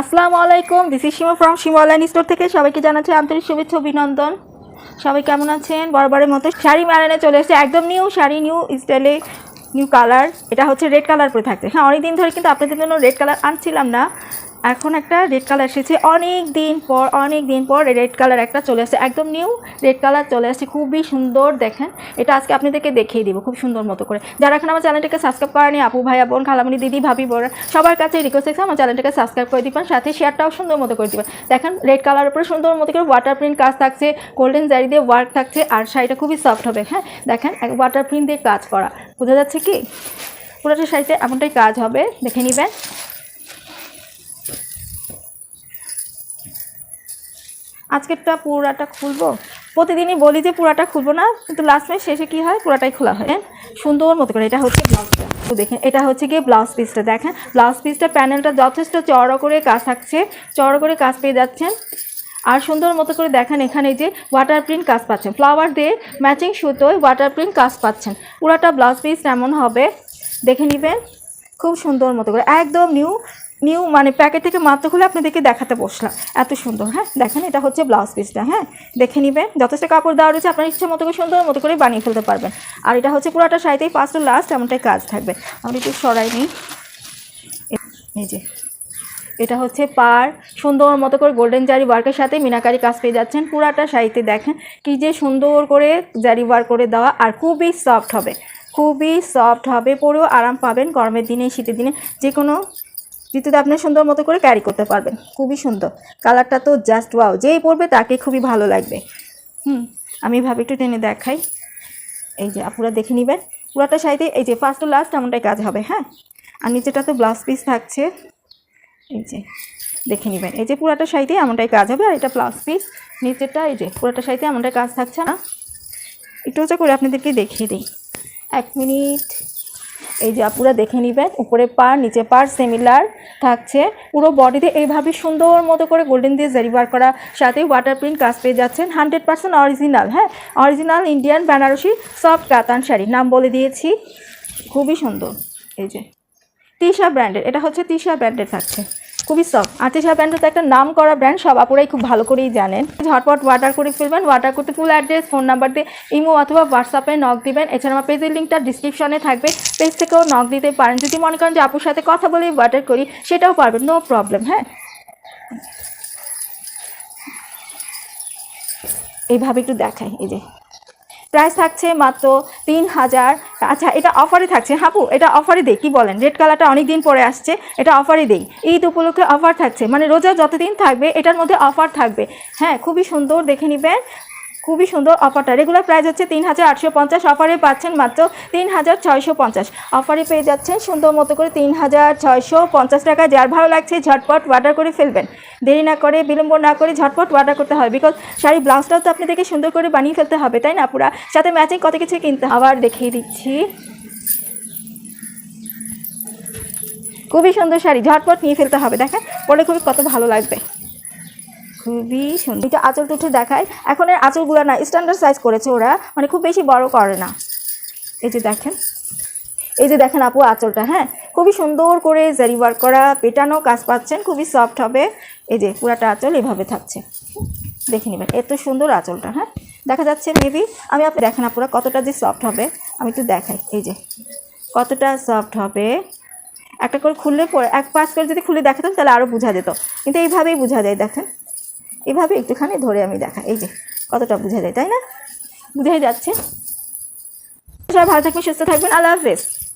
আসসালামু আলাইকুম this is Seema from Seema online store থেকে সবাইকে জানাচ্ছি আন্তরিক শুভেচ্ছা, অভিনন্দন। সবাই কেমন আছেন? বরাবরের মতো শাড়ি ম্যারানে চলে এসেছে, একদম নিউ শাড়ি নিউ স্টাইলে নিউ কালার এটা হচ্ছে রেড কালার পরে থাকছে। হ্যাঁ অনেকদিন ধরে কিন্তু আপনাদের জন্য রেড কালার আনছিলাম না। এখন একটা রেড কালার এসেছে। অনেক দিন পর অনেক দিন পর রেড কালার একটা চলে আসছে। একদম নিউ রেড কালার চলে আসছে। খুবই সুন্দর দেখেন। এটা আজকে আপনাদেরকে দেখিয়ে দিব খুব সুন্দর মতো করে। যারা এখন আমার চ্যানেলটাকে সাবস্ক্রাইব করেনি, আপু ভাইয়া বোন খালামণি দিদি, ভাবি বোন সবার কাছে রিকোয়েস্ট আছে, আমার চ্যানেলটাকে সাবস্ক্রাইব করে দিবেন, সাথে শেয়ারটাও সুন্দর মতো করে দিবেন। দেখেন রেড কালার উপরে সুন্দর মতো করে ওয়াটার প্রিন্ট কাজ থাকছে গোল্ডেন জারি দিয়ে ওয়ার্ক থাকছে, আর শাড়িটা খুবই সফট হবে হ্যাঁ? দেখেন ওয়াটার প্রিন্ট দিয়ে কাজ করা। বোঝা যাচ্ছে কি? পুরোটা শাড়িতে এমনটাই কাজ হবে। দেখে নেবেন। আজকেরটা পুরাটা খুলবো? প্রতিদিনই বলি যে পুরাটা খুলবো না, কিন্তু লাস্ট শেষে কি হয়? পুরাটাই খোলা হয়। হ্যাঁ? সুন্দর মতো করে। এটা হচ্ছে ব্লাউজটা তো দেখেন, এটা হচ্ছে গিয়ে ব্লাউজ পিসটা দেখেন ব্লাউজ পিসটা প্যানেলটা যথেষ্ট চড়া করে কাজ থাকছে চড়া করে কাজ পেয়ে যাচ্ছেন। আর সুন্দর মতো করে দেখেন এখানে যে ওয়াটার প্রিন্ট কাজ পাচ্ছেন। ফ্লাওয়ার দিয়ে ম্যাচিং সুতোয় ওয়াটার প্রিন্ট কাজ পাচ্ছেন। পুরাটা ব্লাউজ পিস এমন হবে। দেখে নেবেন। খুব সুন্দর মতো করে। একদম নিউ নিউ মানে প্যাকেট থেকে মাত্র খুলে আপনাদেরকে দেখাতে বসলাম। এত সুন্দর হ্যাঁ? দেখেন, এটা হচ্ছে ব্লাউজ পিসটা হ্যাঁ? দেখে নেবেন, যথেষ্ট কাপড় দেওয়া রয়েছে, আপনার ইচ্ছা মতো করে সুন্দর মতো করে বানিয়ে ফেলতে পারবেন। আর এটা হচ্ছে পুরোটা শাড়িতেই ফার্স্ট টু লাস্ট এমনটাই কাজ থাকবে। আমরা একটু সরাই নিই। যে, এটা হচ্ছে পার, সুন্দর মতো করে গোল্ডেন জারি ওয়ার্কের সাথে মিনাকারি কাজ পেয়ে যাচ্ছেন, পুরাটা শাড়িতে দেখেন, কি যে সুন্দর করে জারি ওয়ার্ক করে দেওয়া, আর খুবই সফট হবে, খুবই সফট হবে পরেও আরাম পাবেন গরমের দিনে, শীতের দিনে যে কোনো ঋতুতে আপনি সুন্দর মতো করে ক্যারি করতে পারবেন। খুবই সুন্দর। কালারটা তো জাস্ট ওয়াও যেই পরবে তাকে খুবই ভালো লাগবে। হুম, আমি ভাবে একটু টেনে দেখাই। এই যে আপনারা দেখে নেবেন। পুরাটা শাড়িতে এই যে ফার্স্ট টু লাস্ট এমনটাই কাজ হবে হ্যাঁ? আর নিচেটা তো ব্লাউজ পিস থাকছে। এই যে, দেখে নেবেন। এই যে পুরাটা শাড়িতে এমনটাই কাজ হবে, আর এটা ব্লাউজ পিস নিচেরটা এই যে পুরাটা শাড়িতে এমনটাই কাজ থাকছে না। একটু হচ্ছে করে আপনাদেরকে দেখিয়ে দিই। এক মিনিট। এই যে আপুরা দেখে নেবেন, উপরে পার, নিচে পার সেমিলার থাকছে। পুরো বডিতে এইভাবে সুন্দর মতো করে গোল্ডেন দিয়ে জারি বার করা, সাথে ওয়াটার প্রিন্ট কাজ পেয়ে যাচ্ছেন। হান্ড্রেড পার্সেন্ট অরিজিনাল হ্যাঁ? Original Indian Benarasi soft katan sari, নাম বলে দিয়েছি। খুবই সুন্দর, এই যে। তিশা ব্র্যান্ডের এটা হচ্ছে তিশা ব্র্যান্ডের থাকছে। খুবই সফট আর তিশা ব্র্যান্ডের তো একটা নাম করা ব্র্যান্ড সব আপুরাই খুব ভালো করেই জানেন। ঝটপট ওয়াটার করে ফেলবেন। ওয়াটার করতে ফুল অ্যাড্রেস ফোন নাম্বার দিয়ে ইমো অথবা হোয়াটসঅ্যাপে নক দিবেন। এছাড়া আমার পেজের লিঙ্কটা ডিসক্রিপশনে থাকবে। পেজ থেকেও নক দিতে পারেন। যদি মনে করেন যে আপুর সাথে কথা বলেই ওয়াটার করি, সেটাও পারবেন। নো প্রবলেম হ্যাঁ? এইভাবে একটু দেখাই, এই যে। প্রাইস থাকছে মাত্র তিন হাজার। আচ্ছা এটা অফারে থাকছে। হাঁপু, এটা অফারে দেই, কি বলেন? রেড কালারটা অনেক দিন পরে আসছে, এটা অফারে দেই। ঈদ উপলক্ষে অফার থাকছে। মানে রোজা যতদিন থাকবে, এটার মধ্যে অফার থাকবে। হ্যাঁ খুবই সুন্দর, দেখে নেবেন। খুবই সুন্দর অফারটা রেগুলার প্রাইস হচ্ছে তিন হাজার আটশো পঞ্চাশ অফারে পাচ্ছেন মাত্র তিন হাজার ছয়শো পঞ্চাশ। অফারে পেয়ে যাচ্ছেন সুন্দর মতো করে তিন হাজার ছয়শো পঞ্চাশ টাকা। যার ভালো লাগছে ঝটপট অর্ডার করে ফেলবেন। দেরি না করে, বিলম্ব না করে ঝটপট অর্ডার করতে হবে বিকজ শাড়ি ব্লাউজটাও তো আপনাদেরকে সুন্দর করে বানিয়ে ফেলতে হবে, তাই না পুরা সাথে ম্যাচিং কত কিছু কিনতে। আবার দেখিয়ে দিচ্ছি। খুবই সুন্দর শাড়ি, ঝটপট নিয়ে ফেলতে হবে। দেখেন, পরে খুবই কত ভালো লাগবে। খুবই সুন্দর। এটা আঁচলটা উঠে দেখায় এখন এর আঁচলগুলো না স্ট্যান্ডার্ড সাইজ করেছে ওরা মানে খুব বেশি বড় করে না। এই যে দেখেন। এই যে দেখেন আপু আঁচলটা হ্যাঁ? খুবই সুন্দর করে জারি ওয়ার্ক করা, পেটানো কাজ পাচ্ছেন, খুবই সফট হবে। এই যে পুরাটা আঁচল এভাবে থাকছে। দেখে নেবেন, এত সুন্দর আঁচলটা হ্যাঁ? দেখা যাচ্ছে মেবি আমি আপনি দেখেন আপুরা কতটা যে সফট হবে। আমি একটু দেখাই, এই যে। কতটা সফট হবে। একটা করে খুললে পরে, এক পাঁচ করে যদি খুলে দেখাতাম তাহলে আরও বোঝা যেত। কিন্তু এইভাবেই বোঝা যায়, দেখেন। এভাবে একটুখানি ধরে আমি দেখা এই যে, কতটা বুঝা যায় তাই না? বুঝাই যাচ্ছে। সবাই ভালো থাকবেন, সুস্থ থাকবেন। আল্লাহ হাফেজ।